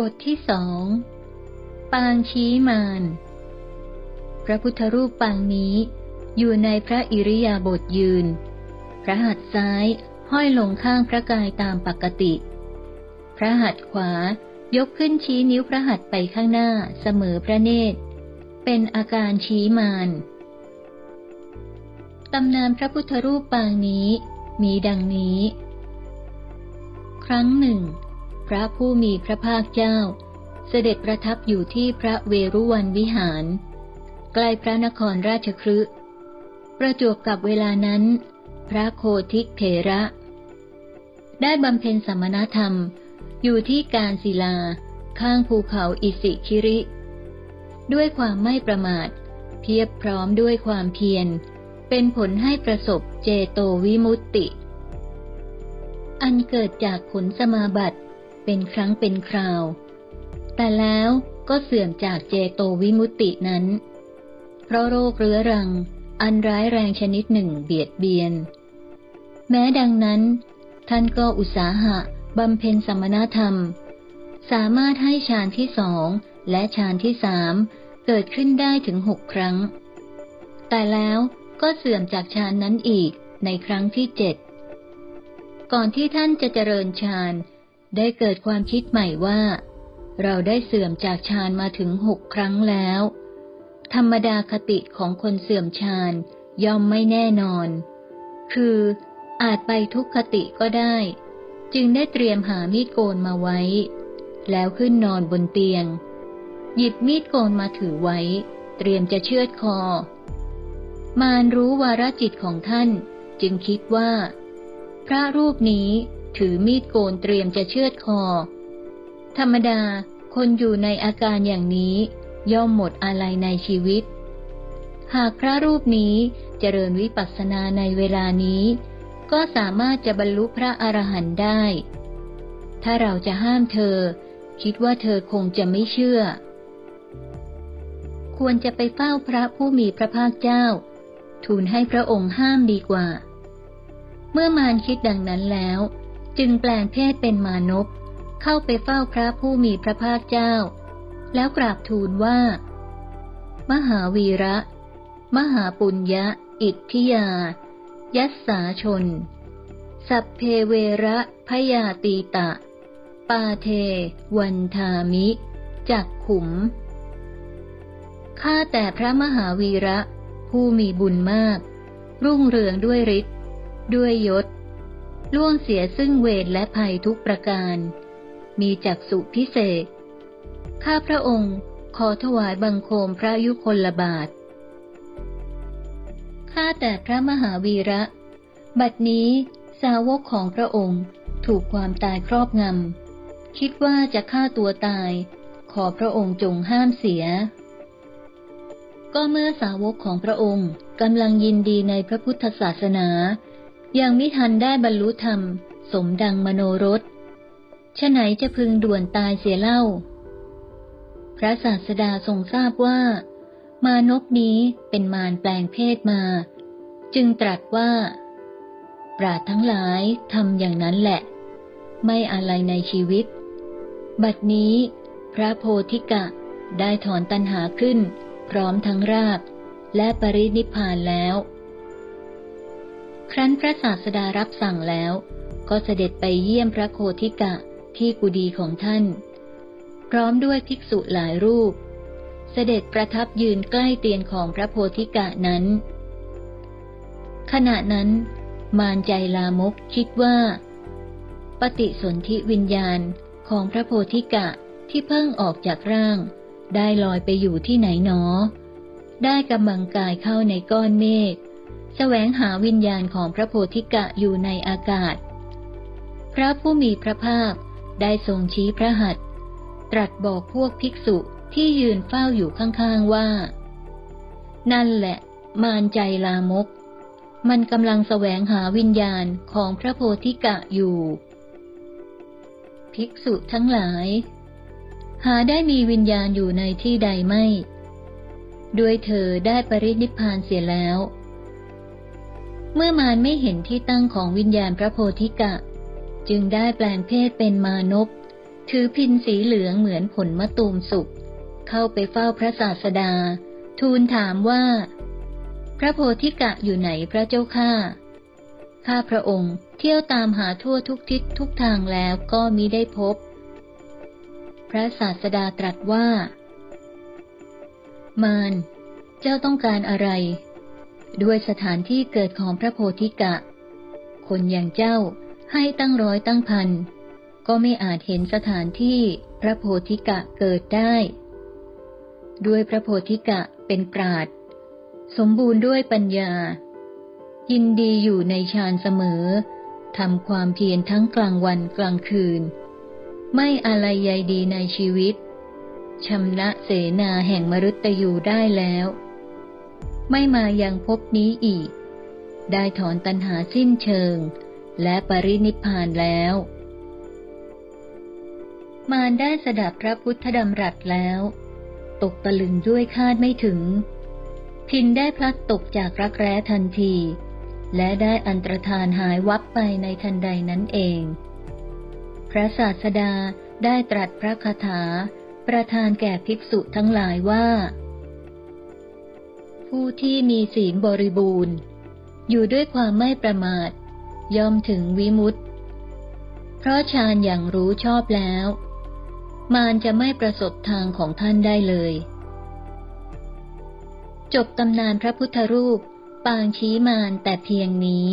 บทที่สอง ปางชี้มานพระพุทธรูปปางนี้ อยู่ในพระอิริยาบถยืน พระหัตถ์ซ้ายห้อยลงข้างพระกายตามปกติ พระหัตถ์ขวายกขึ้นชี้นิ้วพระหัตถ์ไปข้างหน้าเสมอพระเนตร เป็นอาการชี้มานตำนานพระพุทธรูปปางนี้มีดังนี้ ครั้งหนึ่ง พระผู้มีพระภาคเจ้า เสด็จประทับอยู่ที่พระเวรุวันวิหาร ใกล้พระนครราชครืประจวบกับเวลานั้น พระโคทิกเถระ ได้บำเพ็ญสมณธรรมอยู่ที่การศิลา ข้างภูเขาอิสิคิริ ด้วยความไม่ประมาท เพียบพร้อมด้วยความเพียร เป็นผลให้ประสบเจโตวิมุตติ อันเกิดจากผลสมาบัติ เป็นครั้งเป็นคราว แต่แล้วก็เสื่อมจากเจโตวิมุตตินั้น เพราะโรคเรื้อรัง อันร้ายแรงชนิดหนึ่งเบียดเบียน แม้ดังนั้น ท่านก็อุตสาหะบำเพ็ญสมณธรรม สามารถให้ฌานที่สองและฌานที่สามเกิดขึ้นได้ถึงหกครั้ง แต่แล้วก็เสื่อมจากฌานนั้นอีกในครั้งที่เจ็ดก่อนที่ท่านจะเจริญฌาน ได้เกิดความคิดใหม่ว่า เราได้เสื่อมจากฌานมาถึงหกครั้งแล้ว ธรรมดาคติของคนเสื่อมฌานย่อมไม่แน่นอน คืออาจไปทุกขติก็ได้ จึงได้เตรียมหามีดโกนมาไว้ แล้วขึ้นนอนบนเตียง หยิบมีดโกนมาถือไว้ เตรียมจะเชือดคอ มารรู้วาระจิตของท่าน จึงคิดว่า พระรูปนี้ ถือมีดโกนเตรียมจะเชือดคอ ธรรมดาคนอยู่ในอาการอย่างนี้ ย่อมหมดอะไรในชีวิต หากพระรูปนี้เจริญวิปัสสนาในเวลานี้ ก็สามารถจะบรรลุพระอรหันต์ได้ ถ้าเราจะห้ามเธอ คิดว่าเธอคงจะไม่เชื่อ ควรจะไปเฝ้าพระผู้มีพระภาคเจ้า ทูลให้พระองค์ห้ามดีกว่า เมื่อมารคิดดังนั้นแล้ว จึงแปลงเพศเป็นมานพเข้าไปเฝ้าพระผู้มีพระภาคเจ้า แล้วกราบทูลว่า มหาวีระ มหาปุญญะ อิทธิยา ยัสสาชน สัพเพเวระพยาตีตะ ปาเท วันทามิจักขุม ข้าแต่พระมหาวีระ ผู้มีบุญมาก รุ่งเรืองด้วยฤทธิ์ด้วยยศ ล่วงเสียซึ่งเวรและภัยทุกประการ มีจักสุพิเศษ ข้าพระองค์ขอถวายบังคมพระยุคลบาท ข้าแต่พระมหาวีระ บัดนี้สาวกของพระองค์ถูกความตายครอบงำ คิดว่าจะฆ่าตัวตาย ขอพระองค์จงห้ามเสีย ก็เมื่อสาวกของพระองค์กำลังยินดีในพระพุทธศาสนา ยังม่ทันได้บรรลุธรรม สมดังมโนรสฉไหนจะพึงด่วนตายเสียเล่า พระศาสดาทรงทราบว่า มานพนี้เป็นมารแปลงเพศมา จึงตรัสว่า ปราดทั้งหลายทำอย่างนั้นแหละ ไม่อะไรในชีวิต บัดนี้ พระโพธิกะได้ถอนตัณหาขึ้น พร้อมทั้งราบและปรินิพานแล้ว ครั้นพระศาสดารับสั่งแล้ว ก็เสด็จไปเยี่ยมพระโคธิกะที่กุดีของท่าน พร้อมด้วยภิกษุหลายรูป เสด็จประทับยืนใกล้เตียงของพระโพธิกะนั้น ขณะนั้น มารใจลามกคิดว่า ปฏิสนธิวิญญาณของพระโพธิกะที่เพิ่งออกจากร่าง ได้ลอยไปอยู่ที่ไหนหนอ ได้กำลังกายเข้าในก้อนเมฆ แสวงหาวิญญาณของพระโพธิกะอยู่ในอากาศ พระผู้มีพระภาคได้ทรงชี้พระหัตถ์ตรัสบอกพวกภิกษุที่ยืนเฝ้าอยู่ข้างๆว่า นั่นแหละ มารใจลามก มันกำลังแสวงหาวิญญาณของพระโพธิกะอยู่ ภิกษุทั้งหลาย หาได้มีวิญญาณอยู่ในที่ใดไม่ ด้วยเธอได้ปรินิพานเสียแล้ว เมื่อมารไม่เห็นที่ตั้งของวิญญาณพระโพธิกะ จึงได้แปลงเพศเป็นมานพถือพินสีเหลืองเหมือนผลมะตูมสุกเข้าไปเฝ้าพระศาสดา ทูลถามว่า พระโพธิกะอยู่ไหนพระเจ้าข้าข้าพระองค์เที่ยวตามหาทั่วทุกทิศทุกทางแล้วก็มิได้พบ พระศาสดาตรัสว่า มารเจ้าต้องการอะไร ด้วยสถานที่เกิดของพระโพธิกะ คนอย่างเจ้าให้ตั้งร้อยตั้งพัน ก็ไม่อาจเห็นสถานที่พระโพธิกะเกิดได้ ด้วยพระโพธิกะเป็นปราดสมบูรณ์ด้วยปัญญา ยินดีอยู่ในฌานเสมอทำความเพียรทั้งกลางวันกลางคืน ไม่อะไรใยดีในชีวิตชำนะเสนาแห่งมรุตยูได้แล้ว ไม่มายังพบนี้อีก ได้ถอนตัณหาสิ้นเชิง และปรินิพพานแล้ว มารได้สดับพระพุทธดำรัสแล้ว ตกตะลึงด้วยคาดไม่ถึง พินได้พลัดตกจากรักแร้ทันที และได้อันตรธานหายวับไปในทันใดนั้นเอง พระศาสดาได้ตรัสพระคาถา ประทานแก่ภิกษุทั้งหลายว่า ผู้ที่มีศีลบริบูรณ์ อยู่ด้วยความไม่ประมาท ย่อมถึงวิมุตติ เพราะฌานอย่างรู้ชอบแล้ว มารจะไม่ประสบทางของท่านได้เลย จบตำนานพระพุทธรูป ปางชี้มารแต่เพียงนี้